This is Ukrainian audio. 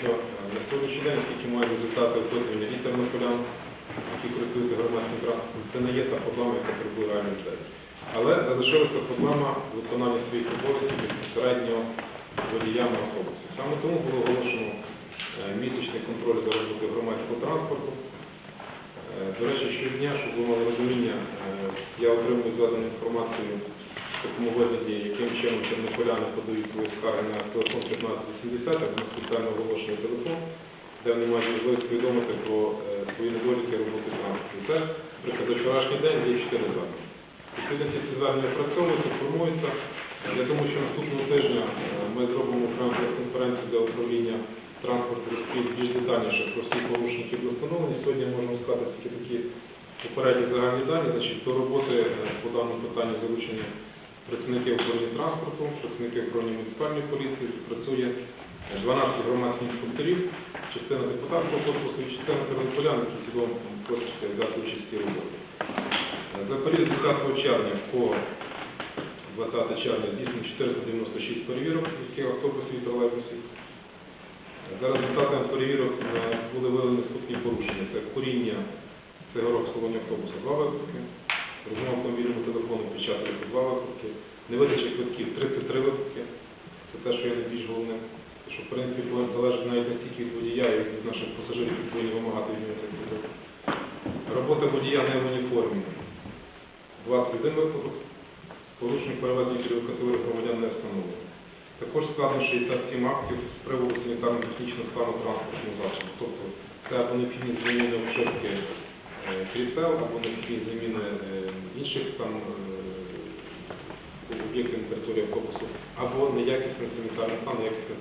що е, на сьогоднішній день, оскільки мають результати опитування і тернополян, які користуються громадським транспортом, це не є та проблема, яка потребує реальних дій. Але залишилася проблема виконання своїх обов'язків безпосередньо водіями автобусів. Саме тому було оголошено е, місячний контроль за роботою громадського транспорту. Е, До речі, щодня, щоб ви мали розуміння, я отримую зведену інформацію в такому вигляді, яким чином тернополяни подають свої скарги на телефон 1580, або на спеціально оголошений телефон, де вони мають можливість повідомити про е, свої недоліки роботи транспорту. Це, наприклад, за вчорашній день є 4 звернення. Відповідно, ці звернення опрацьовуються, формуються. Я думаю, що наступного тижня е, ми зробимо окрему прес-конференцію для управління транспорту більш детальніше про всі порушення, які встановлені. Сьогодні можемо сказати тільки такі попередні загальні дані. Значить, до роботи е, по даному питанню залучення працівників управління транспорту, працівників управління муніципальної поліції, працює е, 12 громадських інспекторів, частина депутатського корпусу і частина тернополян, які цілком хочуть взяти участь цій роботі. Е, За період 10 червня по 20 червня здійснено 496 перевірок міських автобусів і тролейбусів. За результатами перевірок е, були виявлені наступні порушення. Це куріння цигарок в салоні автобуса 2 випадки, розмова автомобільному телефону під час 2 випадки, невидача квитків 33 випадки. Це те, що є найбільш головне. Що, в принципі, залежить навіть не тільки від водія, і від наших пасажирів, які повинні вимагати від нього квиток. Робота водія не в уніформі. 21 випадок. Порушень перевезення пільгових категорій громадян не встановлено. Також складно 67 актів з приводу санітарно-технічного стану транспортного засобу. Тобто це або необхідні зміни обшивки е, крісел, або необхідні зміни е, інших там е, об'єктів на території автобусу, або неякісний санітарний стан, неякісний